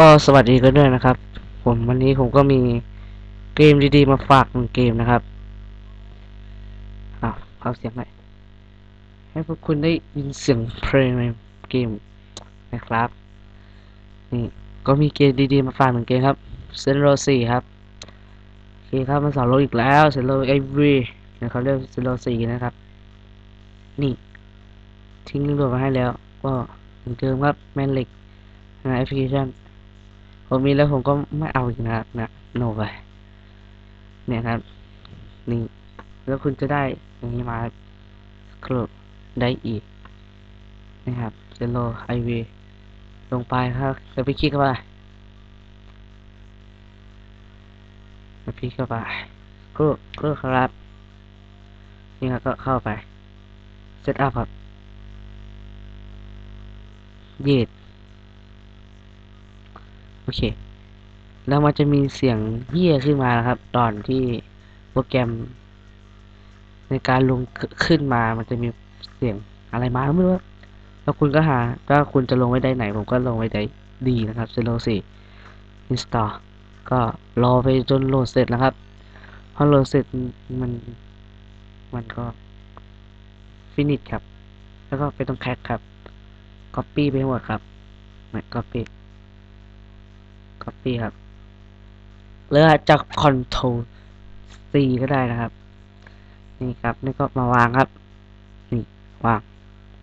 ก็สวัสดีกันด้วยนะครับ ผมวันนี้ผมก็มีเกมดีๆมาฝากหนึ่งเกมนะครับอ้าวเอาเสียงหน่อยให้พวกคุณได้ยินเสียงเพลงในเกมนะครับ นี่ก็มีเกมดีๆมาฝากหนึ่งเกมครับเซนโรสี่ครับโอเคครับมาสอนโลกอีกแล้วเซนโรเอวีนะครับเรียกเซนโรสี่นะครับ นี่ ทิ้งลิงก์โหลดมาให้แล้ว ก็เหมือนเดิมครับแมนเล็กในแอปพลิเคชัน ผมมีแล้วผมก็ไม่เอาอีกนะนะโนไปเนี่ยครับ นี่ แล้วคุณจะได้อย่างนี้มาครบได้อีกนะครับเซโลไอวีลงไปครับแล้วไปคลิกเข้าไปแล้วคลิกเข้าไปกรูกรูครับ นี่ครับก็เข้าไปเซตอัพครับยืด โอเค แล้วมันจะมีเสียงเหี้ยขึ้นมานะครับ ตอนที่โปรแกรม ในการลงขึ้นมา มันจะมีเสียงอะไรมาไม่รู้แล้วคุณก็หาว่าคุณจะลงไว้ได้ไหน ผมก็ลงไว้ได้ดีนะครับเซโลสี่อินสตอลก็รอไปจนโหลดเสร็จนะครับ พอโหลดเสร็จมัน มันก็ฟินิชครับ แล้วก็ไปตรงแคคครับ Copy ไปหมดครับไม่ Copy Copy ครับหรืออาจจะ Control C ก็ได้นะครับ นี่ครับ นี่ก็มาวางครับ นี่วาง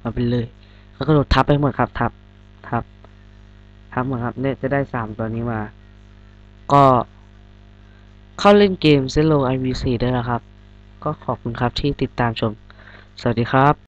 มาไปเลยแล้วก็กดทับไปหมดครับ ทับ ทับ ทับหมดครับ เนี่ยจะได้สามตัวนี้มา ก็เข้าเล่นเกม Zero IVC ได้แล้วครับ ก็ขอบคุณครับที่ติดตามชม สวัสดีครับ